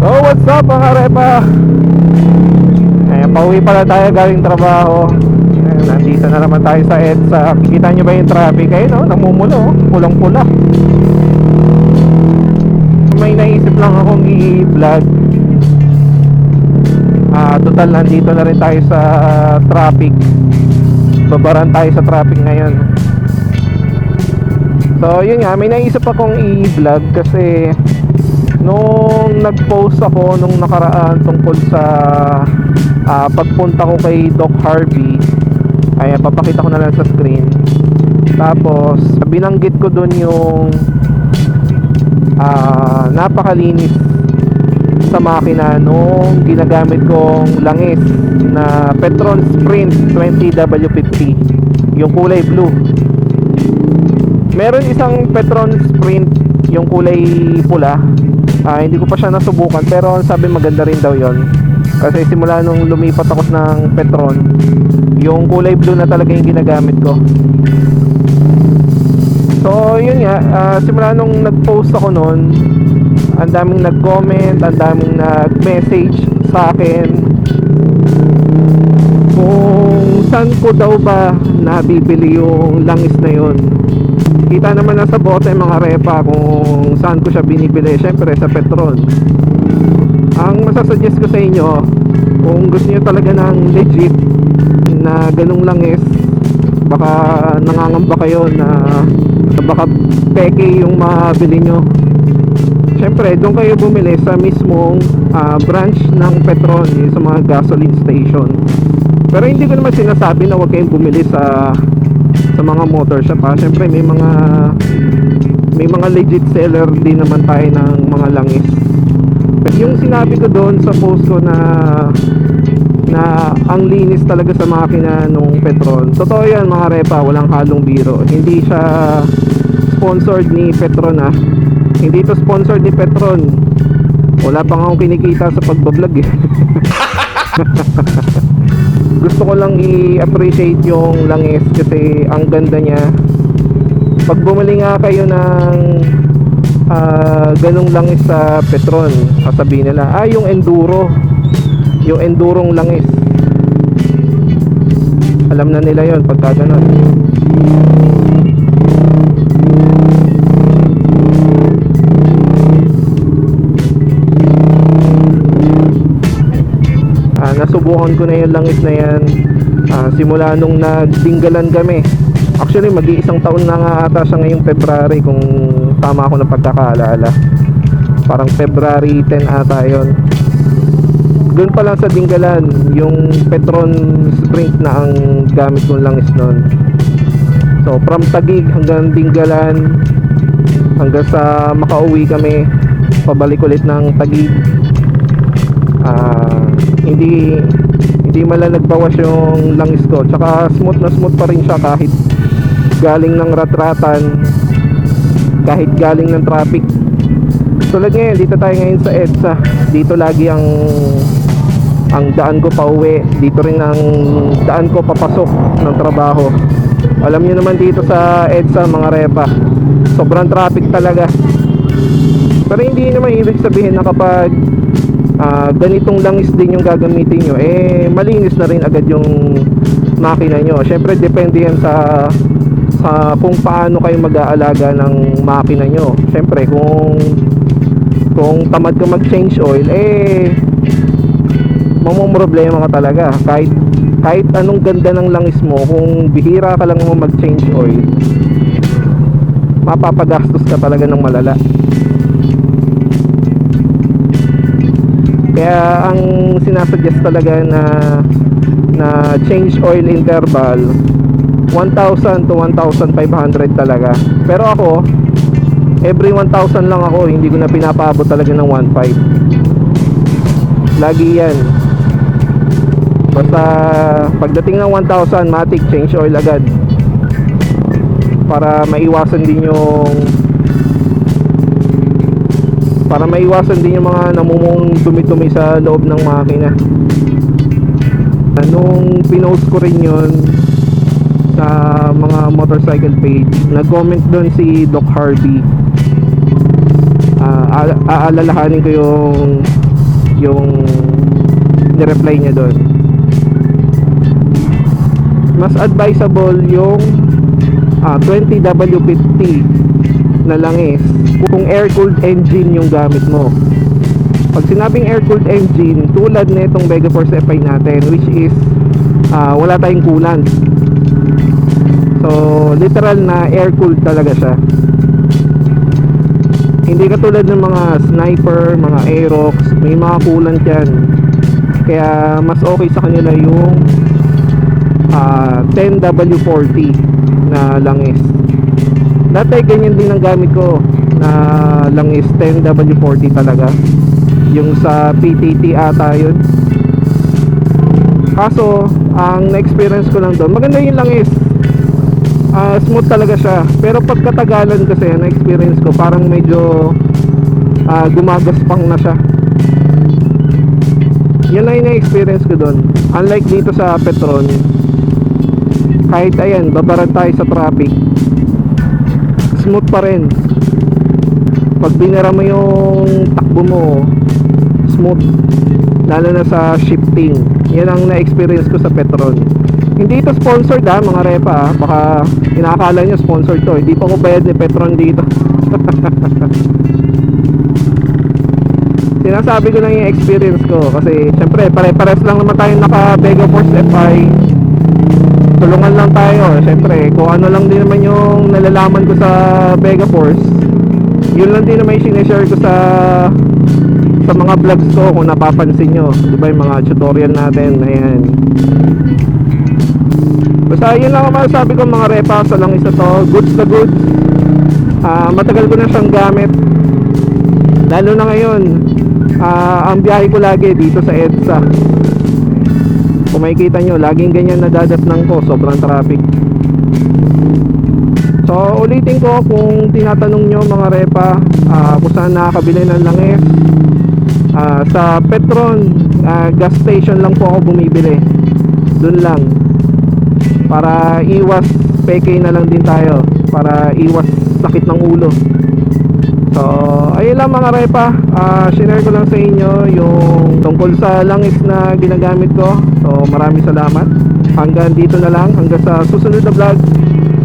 So what's up mga repa? Ayan, pauwi pala tayo galing trabaho. Ayan, nandito na naman tayo sa EDSA. Kita nyo ba yung traffic? Ayun oh, namumulo oh, pulang pula May naisip lang akong i-vlog. Ah, total nandito na rin tayo sa traffic. Babaran tayo sa traffic ngayon. So yun nga, may naisip akong i-vlog kasi nung nag-post ako nung nakaraan tungkol sa ah, pagpunta ko kay Doc Harvey ay papakita ko na lang sa screen. Tapos binanggit ko dun yung ah, napakalinis sa makina nung ginagamit kong langis na Petron Sprint 20W50 yung kulay blue. Meron isang Petron Sprint yung kulay pula Ah, hindi ko pa siya nasubukan pero ang sabi maganda rin daw yon kasi simula nung lumipat ako ng Petron yung kulay blue na talaga yung ginagamit ko. So yun nga ah, simula nung nag-post ako noon ang daming nag-comment ang daming nag-message sa akin. Kung saan ko daw ba nabibili yung langis na yon kita naman na sa bote mga repa kung saan ko siya binibili. Syempre sa Petron ang masasuggest ko sa inyo kung gusto niyo talaga ng legit na ganung langis baka nangangamba kayo na baka peke yung mabili nyo syempre doon kayo bumili sa mismong ah, branch ng Petron yung sa mga gasoline station. Pero hindi ko naman sinasabi na huwag kayong bumili sa sa mga motor shop ha. Siyempre may mga may mga legit seller din naman tayo ng mga langis. Yung sinabi ko doon sa post ko na na ang linis talaga sa makina nung Petron. Totoo yan mga repa, walang halong biro. Hindi siya sponsored ni Petron ha. Hindi to sponsored ni Petron. Wala pa nga akong kinikita sa pagbablog eh. gusto ko lang i-appreciate yung langis kasi ang ganda niya. Pag bumili nga kayo ng ah, ganong langis sa Petron sasabihin nila ah yung enduro. Yung endurong langis. Alam na nila yon pagka ganon Nasubukan ko na yung langis na yan. Ah, simula nung nagdinggalan kami. Actually mag-iisang taon na nga ata siya ngayong February kung tama ako ng pagkakaalala. Parang February 10 ata yon doon pa lang sa dinggalan yung Petron Sprint na ang gamit kong langis nun. So from Tagig hanggang dinggalan hanggang sa makauwi kami pabalik ulit ng Tagig ah hindi hindi mala yung langis ko. Tsaka smooth na smooth pa rin siya kahit galing ng ratratan kahit galing ng traffic. Tulad ngayon dito tayo ngayon sa EDSA. Dito lagi ang ang daan ko pa uwi. Dito rin ang daan ko papasok ng trabaho. Alam niyo naman dito sa EDSA mga repa sobrang traffic talaga. Pero hindi naman ibig sabihin na kapag ah, ganitong langis din yung gagamitin nyo. Eh malinis na rin agad yung makina nyo. Syempre depende yan sa sa kung paano kayo mag-aalaga ng makina nyo. Syempre kung kung tamad ka mag-change oil eh mamumroblema ka talaga. Kahit kahit anong ganda ng langis mo kung bihira ka lang mo mag-change oil mapapagastos ka talaga ng malala Kaya ang sinasuggest talaga na na change oil interval 1,000 to 1,500 talaga. Pero ako every 1,000 lang ako, hindi ko na pinapaabot talaga ng 1,500. Lagi 'yan. Basta pagdating ng 1,000, matic change oil agad. Para maiwasan din yung para maiwasan din yung mga namumong dumi-dumi sa loob ng makina. Nung pinost ko rin yun sa mga motorcycle page nag-comment doon si Doc Harvey. Aal- aalalahanin ko yung yung nireply niya doon mas advisable yung ah, 20W50 na langis kung air-cooled engine yung gamit mo pag sinabing air-cooled engine tulad na itong Megaforce FI natin which is ah, wala tayong coolant so literal na air-cooled talaga siya hindi katulad ng mga sniper, mga Aerox, may mga coolant yan. Kaya mas okay sa kanila yung ah, 10W40 na langis. Dati ganyan din ang gamit ko na langis 10W40 talaga. Yung sa PTT ata yun. Kaso, ang na-experience ko lang doon, maganda yung langis. Ah, smooth talaga siya. Pero pagkatagalan kasi na experience ko parang medyo ah, gumagaspang na siya. Yun lang yung na-experience ko doon. Unlike dito sa Petron, kahit ayan, babaran tayo sa traffic, smooth pa rin. Pag binara mo yung takbo mo, smooth. Lalo na sa shifting. Yan ang na-experience ko sa Petron. Hindi ito sponsored ha, mga repa ha. Baka inakala nyo sponsored to. Hindi pa ko bayad ni Petron dito. Sinasabi ko lang yung experience ko kasi syempre pare-pares lang naman tayo naka Vega Force FI. Tulungan lang tayo. Syempre kung ano lang din naman yung nalalaman ko sa Vega Force, yun lang din naman yung sineshare ko sa sa mga vlogs ko kung napapansin nyo. Di ba yung mga tutorial natin. Ayan. Basta yun lang ang masasabi ko mga repa sa lang isa to. Goods na goods. Ah, matagal ko na siyang gamit. Lalo na ngayon. Ah, ang biyahe ko lagi dito sa EDSA. Kung makikita nyo, laging ganyan nadadatnang ko. Sobrang traffic. So, ulitin ko kung tinatanong nyo mga repa ah, kung saan nakakabili ng langis. Ah, sa Petron ah, gas station lang po ako bumibili. Doon lang para iwas peke na lang din tayo para iwas sakit ng ulo so ayun lang mga repa. Uh, share ko lang sa inyo yung tungkol sa langis na ginagamit ko. So maraming salamat. Hanggang dito na lang. Hanggang sa susunod na vlog.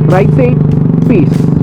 Ride safe. Peace